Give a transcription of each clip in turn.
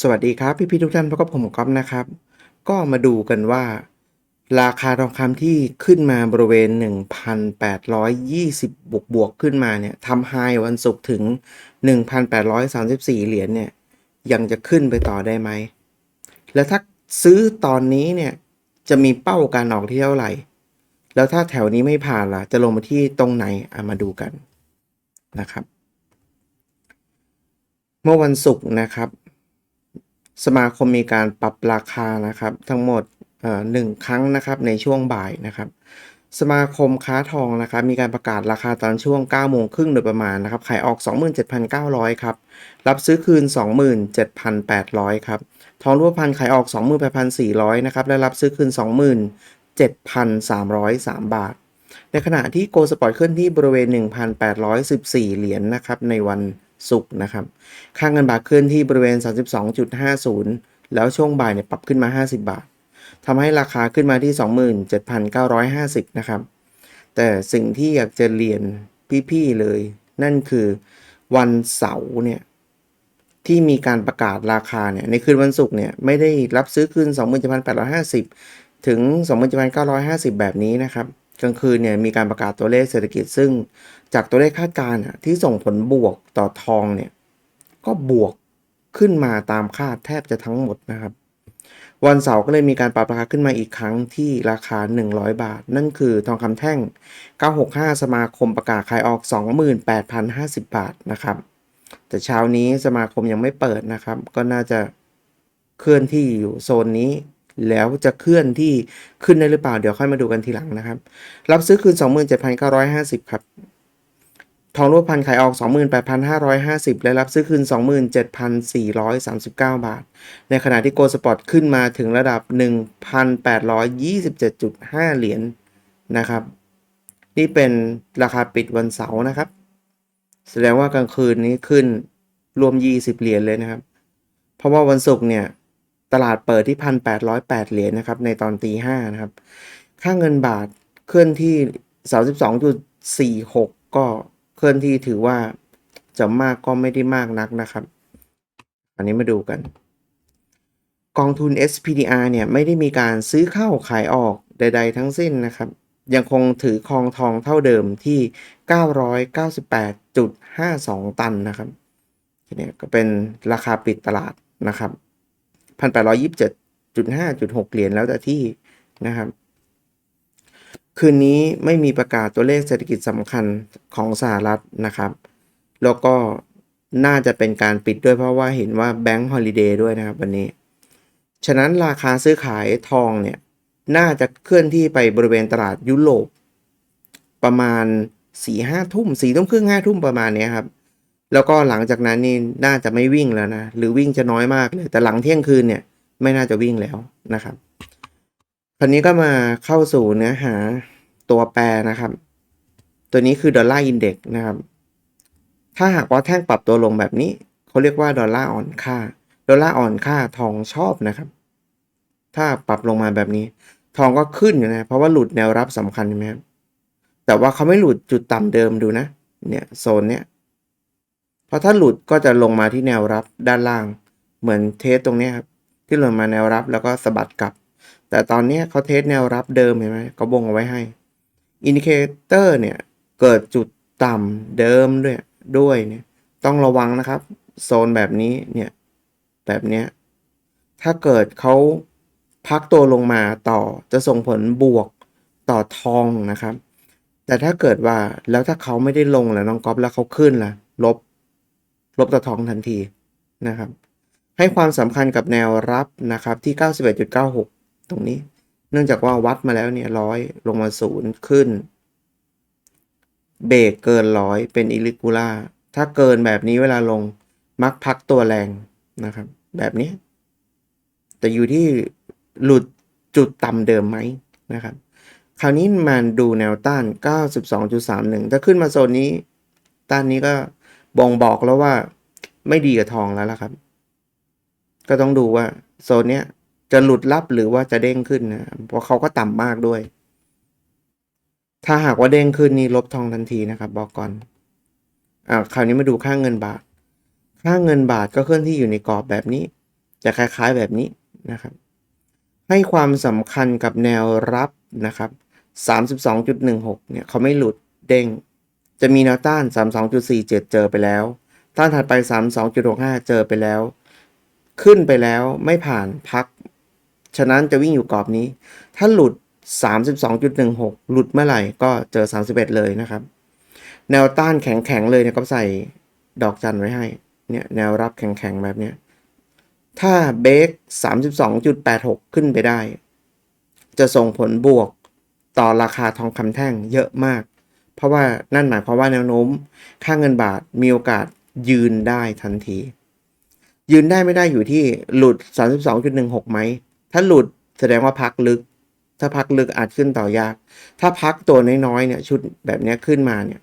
สวัสดีครับพี่พี่ๆทุกท่านพบกับผมก๊อฟนะครับ ก็มาดูกันว่า ราคาทองคำที่ขึ้นมาบริเวณ 1,820 บวกบวกขึ้นมาเนี่ยทำไฮวันศุกร์ถึง 1,834 เหรียญเนี่ย ยังจะขึ้นไปต่อได้ไหม แล้วถ้าซื้อตอนนี้เนี่ย จะมีเป้าการออกที่เท่าไหร่ แล้วถ้าแถวนี้ไม่ผ่านล่ะ จะลงมาที่ตรงไหนอะมาดูกันนะครับ เมื่อวันศุกร์นะครับ สมาคมมีการปรับราคานะครับ ทั้งหมดหนึ่งครั้งนะครับในช่วงบ่ายนะครับ สมาคมค้าทองนะครับ มีการประกาศราคาตอนช่วง9โมงครึ่งโดยประมาณนะครับ ขายออก 27,900 ครับ รับซื้อคืน 27,800 ครับ ทองรูปพรรณขายออก 28,400 นะครับ และรับซื้อคืน 27,303 บาท ในขณะที่โกลสปอร์ตเคลื่อนที่บริเวณ 1,814 เหรียญนะครับในวัน ศุกร์นะครับ ค่าเงินบาทเคลื่อนที่บริเวณ 32.50 แล้วช่วงบ่ายเนี่ยปรับขึ้นมา 50 บาททำให้ราคาขึ้นมาที่ 27,950 นะครับ แต่สิ่งที่อยากจะเรียนพี่ๆเลย นั่นคือวันเสาร์เนี่ยที่มีการประกาศราคาเนี่ยในคืนวันศุกร์เนี่ยไม่ได้รับซื้อคืน 27,850 ถึง 27,950 แบบนี้นะครับ กลางคืนเนี่ยมีการประกาศตัวเลขเศรษฐกิจซึ่งจากตัวเลขคาดการณ์ที่ส่งผลบวกต่อทองเนี่ยก็บวกขึ้นมาตามคาดแทบจะทั้งหมดนะครับ วันเสาร์ก็เลยมีการปรับราคาขึ้นมาอีกครั้งที่ราคา 100 บาท นั่นคือทองคำแท่ง 965 สมาคมประกาศขายออก 28,050 บาทนะครับ แต่เช้านี้สมาคมยังไม่เปิดนะครับ ก็น่าจะเคลื่อนที่อยู่โซนนี้ แล้วจะเคลื่อนที่ขึ้นได้หรือเปล่า เดี๋ยวค่อยมาดูกันทีหลังนะครับ รับซื้อคืน 27,950 ครับ ทองรูปพรรณขายออก 28,550 และรับซื้อคืน 27,439 บาท ในขณะที่โกลสปอร์ตขึ้นมาถึงระดับ 1,827.5 เหรียญนะครับ นี่เป็นราคาปิดวันเสาร์นะครับ แสดงว่ากลางคืนนี้ขึ้นรวม 20 เหรียญเลยนะครับ เพราะว่าวันศุกร์เนี่ย ตลาดเปิดที่1,808เหรียญนะครับ ในตอนตีห้านะครับ ค่าเงินบาทเคลื่อนที่32.46ก็เคลื่อนที่ถือว่าจะมากก็ไม่ได้มากนักนะครับ อันนี้มาดูกัน กองทุน SPDR เนี่ย ไม่ได้มีการซื้อเข้าขายออกใด ๆ ทั้งสิ้นนะครับ ยังคงถือครองทองเท่าเดิมที่ 998.52 ตันนะครับเนี่ก็เป็นราคาปิดตลาดนะครับ 1,827.5.6เจ็ดจุดห้าจุดหกเหรียญแล้วแต่ที่นะครับ คืนนี้ไม่มีประกาศตัวเลขเศรษฐกิจสำคัญของสหรัฐนะครับ แล้วก็น่าจะเป็นการปิดด้วยเพราะว่าเห็นว่าแบงก์ฮอลิเดย์ด้วยนะครับวันนี้ ฉะนั้นราคาซื้อขายทองเนี่ย น่าจะเคลื่อนที่ไปบริเวณตลาดยุโรปประมาณสี่ห้าทุ่มสี่ทุ่มครึ่งห้าทุ่มประมาณนี้ครับ แล้วก็หลังจากนั้นนี่น่าจะไม่วิ่งแล้วนะ หรือวิ่งจะน้อยมากเลย แต่หลังเที่ยงคืนเนี่ยไม่น่าจะวิ่งแล้วนะครับคราวนี้ก็มาเข้าสู่เนื้อหาตัวแปรนะครับ ตัวนี้คือดอลลาร์อินเด็กนะครับ ถ้าหากว่าแท่งปรับตัวลงแบบนี้เขาเรียกว่าดอลลาร์อ่อนค่า ดอลลาร์อ่อนค่าทองชอบนะครับ ถ้าปรับลงมาแบบนี้ ทองก็ขึ้นอยู่นะ เพราะว่าหลุดแนวรับสำคัญใช่ไหมครับแต่ว่าเขาไม่หลุดจุดต่ำเดิมดูนะ เนี่ยโซนเนี้ย พราะถ้าหลุดก็จะลงมาที่แนวรับด้านล่าง เหมือนเทสตรงนี้ครับที่ลงมาแนวรับแล้วก็สะบัดกลับ แต่ตอนนี้เขาเทสแนวรับเดิมเห็นไหมเขาบงเอาไว้ให้อินดิเคเตอร์เนี่ยเกิดจุดต่ำเดิมด้วยด้วยเนี่ยต้องระวังนะครับ โซนแบบนี้เนี่ยแบบเนี้ยถ้าเกิดเขาพักตัวลงมาต่อจะส่งผลบวกต่อทองนะครับ แต่ถ้าเกิดว่าแล้วถ้าเขาไม่ได้ลงแล้วน้องก๊อฟแล้วเขาขึ้นล่ะ ลบ ลบต่อทองทันทีนะครับ ให้ความสำคัญกับแนวรับนะครับที่ 91.96 ตรงนี้ เนื่องจากว่าวัดมาแล้วเนี่ยร้อยลงมาศูนย์ขึ้น เบรกเกินร้อยเป็นอิลิกูล่าถ้าเกินแบบนี้เวลาลงมักพักตัวแรงนะครับ แบบนี้ แต่อยู่ที่หลุดจุดต่ำเดิมไหมนะครับ คราวนี้มาดูแนวต้าน 92.31 ถ้าขึ้นมาโซนนี้ ต้านนี้ก็ บ่งบอกแล้วว่า ไม่ดีกับทองแล้วล่ะครับ ก็ต้องดูว่าโซนเนี้ยจะหลุดลับหรือว่าจะเด้งขึ้นนะเพราะเขาก็ต่ำมากด้วย ถ้าหากว่าเด้งขึ้นนี่ลบทองทันทีนะครับ บอกก่อนอ่าคราวนี้มาดูค่าเงินบาท ค่าเงินบาทก็เคลื่อนที่อยู่ในกรอบแบบนี้ จะคล้ายๆแบบนี้นะครับ ให้ความสำคัญกับแนวรับนะครับ 32.16 เนี่ยเขาไม่หลุดเด้ง จะมีแนวต้าน 32.47 เจอไปแล้ว ต้านถัดไป 32.65 เจอไปแล้ว ขึ้นไปแล้วไม่ผ่านพัก ฉะนั้นจะวิ่งอยู่กรอบนี้ ถ้าหลุด 32.16 หลุดเมื่อไหร่ก็เจอ 31 เลยนะครับ แนวต้านแข็งๆเลยเนี่ยก็ใส่ดอกจันไว้ให้ เนี่ยแนวรับแข็งๆแบบเนี้ย ถ้าเบรก32.86 ขึ้นไปได้ จะส่งผลบวกต่อราคาทองคำแท่งเยอะมาก เพราะว่านั่นหมายความว่าแนวโน้ม ค่าเงินบาทมีโอกาสยืนได้ทันที ยืนได้ไม่ได้อยู่ที่หลุด 32.16ไหม ถ้าหลุดแสดงว่าพักลึก ถ้าพักลึกอาจขึ้นต่อยาก ถ้าพักตัวน้อยๆเนี่ยชุดแบบนี้ขึ้นมาเนี่ย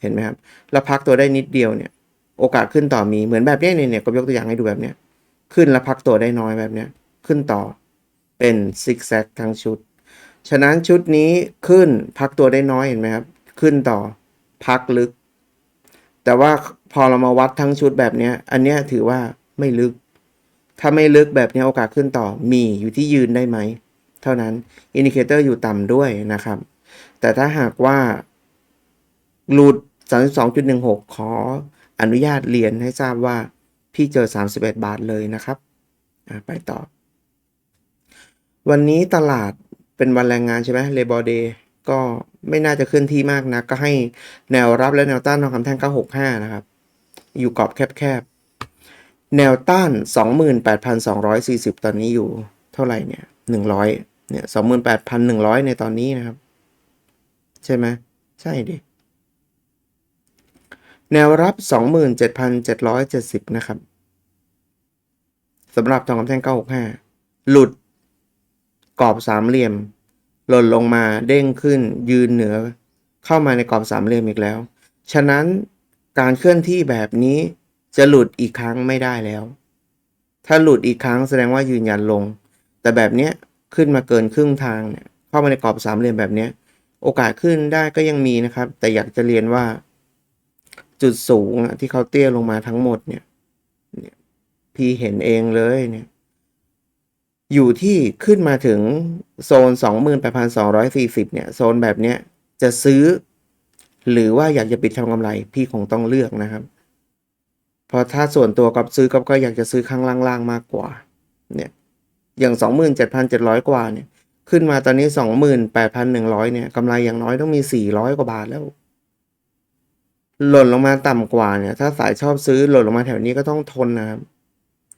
เห็นไหมครับแล้วพักตัวได้นิดเดียวเนี่ย โอกาสขึ้นต่อมีเหมือนแบบนี้เนี่ยเนี่ยก็ยกตัวอย่างให้ดูแบบเนี้ยขึ้นแล้วพักตัวได้น้อยแบบเนี้ยขึ้นต่อเป็นซิกแซกทั้งชุด ฉะนั้นชุดนี้ขึ้นพักตัวได้น้อยเห็นไหมครับ ขึ้นต่อพักลึก แต่ว่าพอเรามาวัดทั้งชุดแบบนี้อันนี้ถือว่าไม่ลึก ถ้าไม่ลึกแบบนี้โอกาสขึ้นต่อมีอยู่ที่ยืนได้ไหม เท่านั้นอินดิเคเตอร์อยู่ต่ำด้วยนะครับ แต่ถ้าหากว่าหลุด 32.16 ขออนุญาตเรียนให้ทราบว่าพี่เจอ 31 บาทเลยนะครับ ไปต่อ วันนี้ตลาดเป็นวันแรงงานใช่ไหม Labor Day ก็ไม่น่าจะเคลื่อนที่มากนะก็ให้แนวรับและแนวต้านทองคำแท่ง 965 นะครับ อยู่กรอบแคบๆ แนวต้าน 28,240 ตอนนี้อยู่เท่าไหร่เนี่ย 100 เนี่ย 28,100 ในตอนนี้นะครับ ใช่ไหมใช่ดิ แนวรับ 27,770 นะครับสำหรับทองคำแท่ง 965 หลุดกรอบสามเหลี่ยม หล่นลงมาเด้งขึ้น ยืนเหนือ เข้ามาในกรอบสามเหลี่ยมอีกแล้ว ฉะนั้นการเคลื่อนที่แบบนี้จะหลุดอีกครั้งไม่ได้แล้ว ถ้าหลุดอีกครั้งแสดงว่ายืนยันลง แต่แบบเนี้ยขึ้นมาเกินครึ่งทางเนี่ยเข้ามาในกรอบสามเหลี่ยมแบบเนี้ยโอกาสขึ้นได้ก็ยังมีนะครับ แต่อยากจะเรียนว่า จุดสูงที่เขาเตี้ยลงมาทั้งหมดเนี่ยเนี่ยพี่เห็นเองเลยเนี่ย อยู่ที่ขึ้นมาถึงโซน 28,240 เนี่ย โซนแบบเนี้ยจะซื้อ หรือว่าอยากจะปิดทำกำไรพี่คงต้องเลือกนะครับ เพราะถ้าส่วนตัวกับซื้อกับก็อยากจะซื้อข้างล่างๆมากกว่า เนี่ย อย่าง 27,700 กว่าเนี่ย ขึ้นมาตอนนี้ 28,100 เนี่ยกำไรอย่างน้อยต้องมี 400 กว่าบาทแล้ว หล่นลงมาต่ำกว่าเนี่ย ถ้าสายชอบซื้อหล่นลงมาแถวนี้ก็ต้องทนนะครับ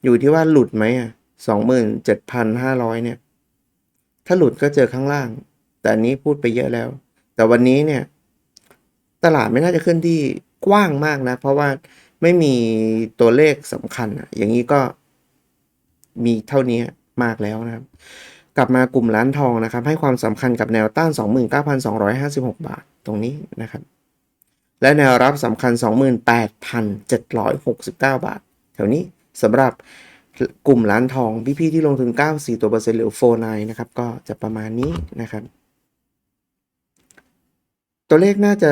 อยู่ที่ว่าหลุดไหมอะ สองหมื่นเจ็ดพันห้าร้อยเนี่ย ถ้าหลุดก็เจอข้างล่าง แต่อันนี้พูดไปเยอะแล้ว แต่วันนี้เนี่ย ตลาดไม่น่าจะขึ้นที่กว้างมากนะ เพราะว่าไม่มีตัวเลขสำคัญอะอย่างนี้ก็มีเท่านี้มากแล้วนะครับ กลับมากลุ่มร้านทองนะครับ ให้ความสำคัญกับแนวต้าน 29,256 บาทตรงนี้นะครับ และแนวรับสำคัญ 28,769 บาทแถวนี้สำหรับ กลุ่มร้านทองพี่ๆที่ลงทุน 94 ตัวเปอร์เซ็นต์หรือ49นะครับ ก็จะประมาณนี้นะครับ ตัวเลขน่าจะ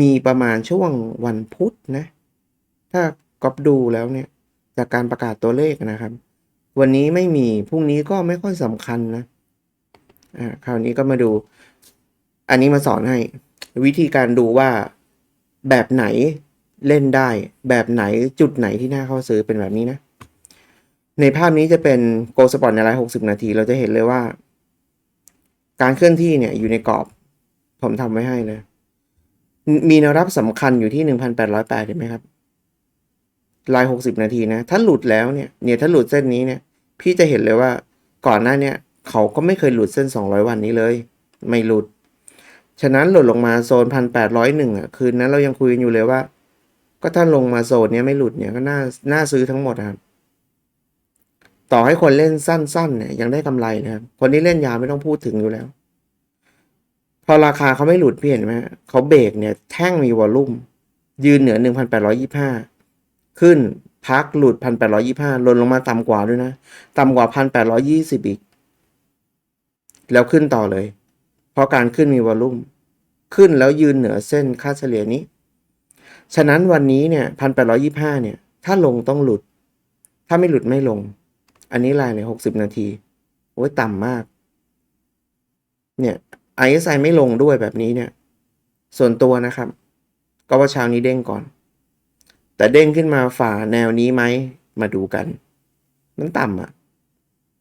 มีประมาณช่วงวันพุธนะ ถ้าก๊อปดูแล้วเนี่ย จากการประกาศตัวเลขนะครับ วันนี้ไม่มีพรุ่งนี้ก็ไม่ค่อยสำคัญนะอ่าคราวนี้ก็มาดู อันนี้มาสอนให้ วิธีการดูว่าแบบไหนเล่นได้ แบบไหนจุดไหนที่น่าเข้าซื้อเป็นแบบนี้นะ ในภาพนี้จะเป็นโกลสปอร์ตในราย 60 นาที เราจะเห็นเลยว่า การเคลื่อนที่เนี่ยอยู่ในกรอบ ผมทำไว้ให้เลย มีแนวรับสำคัญอยู่ที่ 1,808เห็นไหมครับ ราย 60 นาทีนะ ถ้าหลุดแล้วเนี่ย เนี่ยถ้าหลุดเส้นนี้เนี่ย พี่จะเห็นเลยว่าก่อนหน้าเนี่ยเขาก็ไม่เคยหลุดเส้น 200 วันนี้เลย ไม่หลุด ฉะนั้นหลุดลงมาโซน 1,801อะ คืนนั้นเรายังคุยกันอยู่เลยว่า ก็ถ้าลงมาโซนเนี้ยไม่หลุดเนี่ยก็น่า น่าซื้อทั้งหมดครับ ต่อให้คนเล่นสั้น ๆ เนี่ยยังได้กำไรนะครับ คนที่เล่นยาวไม่ต้องพูดถึงอยู่แล้ว พอราคาเขาไม่หลุดพี่เห็นไหมเขาเบรกเนี่ยแท่งมีวอลลุ่ม ยืนเหนือ 1,825 ขึ้นพักหลุด 1,825ลดลงมาต่ำกว่าด้วยนะ ต่ำกว่า 1,820 อีก แล้วขึ้นต่อเลย เพราะการขึ้นมีวอลลุ่ม ขึ้นแล้วยืนเหนือเส้นค่าเฉลี่ยนี้ ฉะนั้นวันนี้เนี่ย 1,825 เนี่ย ถ้าลงต้องหลุด ถ้าไม่หลุดไม่ลง อันนี้ลายเลยหกสิบนาที โอ้ยต่ำมาก เนี่ย RSI ไม่ลงด้วยแบบนี้เนี่ย ส่วนตัวนะครับ ก็ว่าเช้านี้เด้งก่อน แต่เด้งขึ้นมาฝ่าแนวนี้ไหม มาดูกัน มันต่ำอะ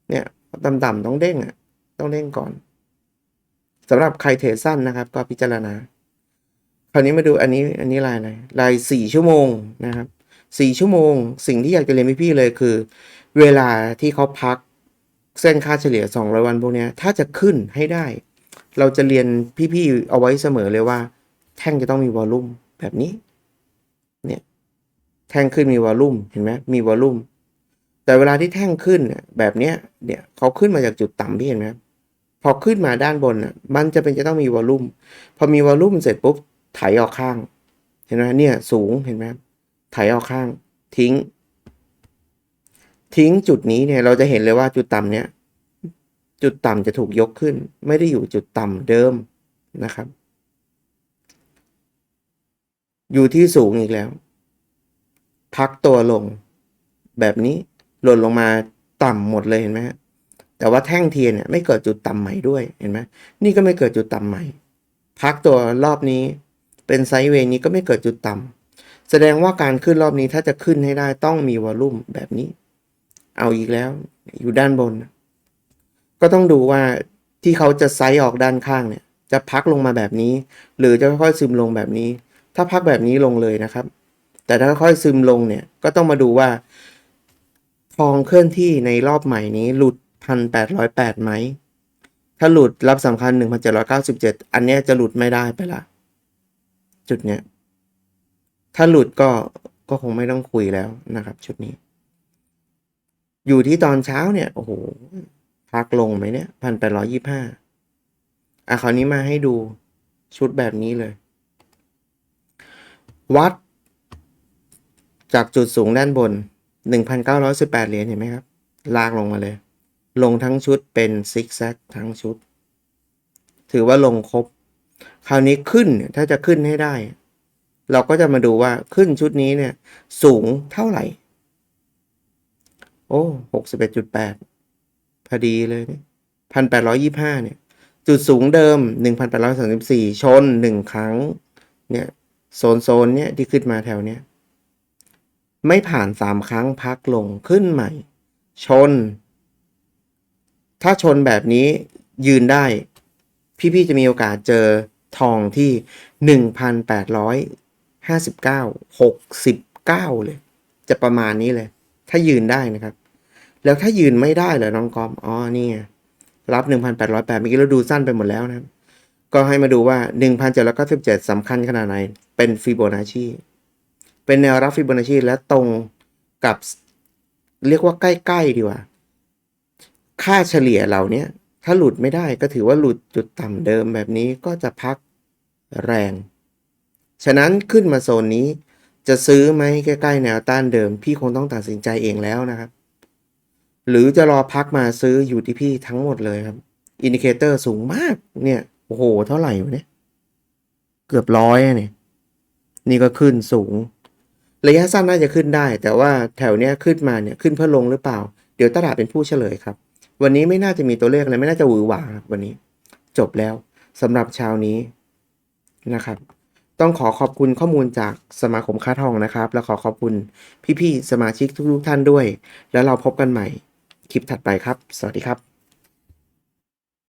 เนี่ยต่ำๆต้องเด้งอะ ต้องเด้งก่อนสำหรับใครเทรดสั้นนะครับ ก็พิจารณา คราวนี้มาดูอันนี้อันนี้ลายอะไรลายสี่ชั่วโมงนะครับสี่ชั่วโมง สิ่งที่อยากจะเรียนพี่ๆเลยคือ เวลาที่เขาพักเส้นค่าเฉลี่ย 200 วันพวกนี้ถ้าจะขึ้นให้ได้ เราจะเรียนพี่ๆเอาไว้เสมอเลยว่า แท่งจะต้องมีวอลลุ่มแบบนี้เนี่ยแท่งขึ้นมีวอลลุ่มเห็นไหมมีวอลลุ่มแต่เวลาที่แท่งขึ้นแบบเนี้ยเนี่ยเขาขึ้นมาจากจุดต่ำพี่เห็นไหมพอขึ้นมาด้านบนอะมันจะเป็นจะต้องมีวอลลุ่มพอมีวอลลุ่มเสร็จปุ๊บไถออกข้าง เห็นไหมเนี่ยสูงเห็นไหมไถออกข้างทิ้ง ทิ้งจุดนี้เนี่ยเราจะเห็นเลยว่าจุดต่ำเนี่ยจุดต่ำจะถูกยกขึ้น ไม่ได้อยู่จุดต่ำเดิมนะครับ อยู่ที่สูงอีกแล้ว พักตัวลง แบบนี้หล่นลงมาต่ำหมดเลยเห็นไหมแต่ว่าแท่งเทียนเนี่ยไม่เกิดจุดต่ำใหม่ด้วยเห็นไหมนี่ก็ไม่เกิดจุดต่ำใหม่ พักตัวรอบนี้ เป็นไซด์เวย์นี้ก็ไม่เกิดจุดต่ำแสดงว่าการขึ้นรอบนี้ถ้าจะขึ้นให้ได้ต้องมีวอลลุ่มแบบนี้ เอาอีกแล้ว อยู่ด้านบน ก็ต้องดูว่าที่เขาจะไซด์ออกด้านข้างเนี่ย จะพักลงมาแบบนี้ หรือจะค่อยๆซึมลงแบบนี้ ถ้าพักแบบนี้ลงเลยนะครับ แต่ถ้าค่อยๆซึมลงเนี่ย ก็ต้องมาดูว่า ทองเคลื่อนที่ในรอบใหม่นี้หลุดพันแปดร้อยแปดไหม ถ้าหลุดรับสำคัญหนึ่งพันเจ็ดร้อยเก้าสิบเจ็ดอันนี้จะหลุดไม่ได้ไปละจุดเนี้ยถ้าหลุดก็ก็คงไม่ต้องคุยแล้วนะครับ ชุดนี้ อยู่ที่ตอนเช้าเนี่ยโอ้โหพักลงไหมเนี่ยพันแปดร้อยี่ห้าอะคราวนี้มาให้ดูชุดแบบนี้เลย วัด จากจุดสูงด้านบน 1,918 เหรียญเห็นไหมครับ ลากลงมาเลย ลงทั้งชุดเป็นซิกแซกทั้งชุด ถือว่าลงครบ คราวนี้ขึ้นถ้าจะขึ้นให้ได้ เราก็จะมาดูว่าขึ้นชุดนี้เนี่ย สูงเท่าไหร่ โอ้หกสิบเอ็ดจุดแปดพอดีเลยนี่พันแปดร้อยี่ห้าเนี่ย จุดสูงเดิมหนึ่งพันแปดร้อยสามสิบสี่ชนหนึ่งครั้ง เนี่ยโซนโซนเนี่ยที่ขึ้นมาแถวเนี้ยไม่ผ่านสามครั้งพักลงขึ้นใหม่ ชน ถ้าชนแบบนี้ยืนได้ พี่ ๆ จะมีโอกาสเจอทองที่หนึ่งพันแปดร้อยห้าสิบเก้าหกสิบเก้าเลย จะประมาณนี้เลย ถ้ายืนได้นะครับ แล้วถ้ายืนไม่ได้เหรอน้องกอมอ๋อนี่รับหนึ่งพันแปดร้อยแปดเมื่อกี้เราดูสั้นไปหมดแล้วนะครับ ก็ให้มาดูว่าหนึ่งพันเจ็ดร้อยเก้าสิบเจ็ดสำคัญขนาดไหน เป็นฟิโบนัชชีเป็นแนวรับฟิโบนัชชีและตรงกับ เรียกว่าใกล้ ๆ ดีกว่า ค่าเฉลี่ยเหล่านี้ถ้าหลุดไม่ได้ก็ถือว่าหลุดจุดต่ำเดิมแบบนี้ก็จะพักแรง ฉะนั้นขึ้นมาโซนนี้ จะซื้อไหมใกล้ๆแนวต้านเดิม พี่คงต้องตัดสินใจเองแล้วนะครับ หรือจะรอพักมาซื้ออยู่ที่พี่ทั้งหมดเลยครับอินดิเคเตอร์สูงมากเนี่ยโอ้โห เท่าไหร่วะเนี่ย เกือบร้อยเนี่ย นี่ก็ขึ้นสูง ระยะสั้นน่าจะขึ้นได้ แต่ว่าแถวเนี้ยขึ้นมาเนี่ยขึ้นเพื่อลงหรือเปล่า เดี๋ยวตลาดเป็นผู้เฉลยครับ วันนี้ไม่น่าจะมีตัวเลขอะไรไม่น่าจะหวือหวาครับวันนี้ จบแล้วสำหรับเช้านี้นะครับ ต้องขอขอบคุณข้อมูลจากสมาคมค้าทองนะครับ และขอขอบคุณพี่ๆสมาชิกทุกๆท่านด้วย แล้วเราพบกันใหม่คลิปถัดไปครับ สวัสดีครับ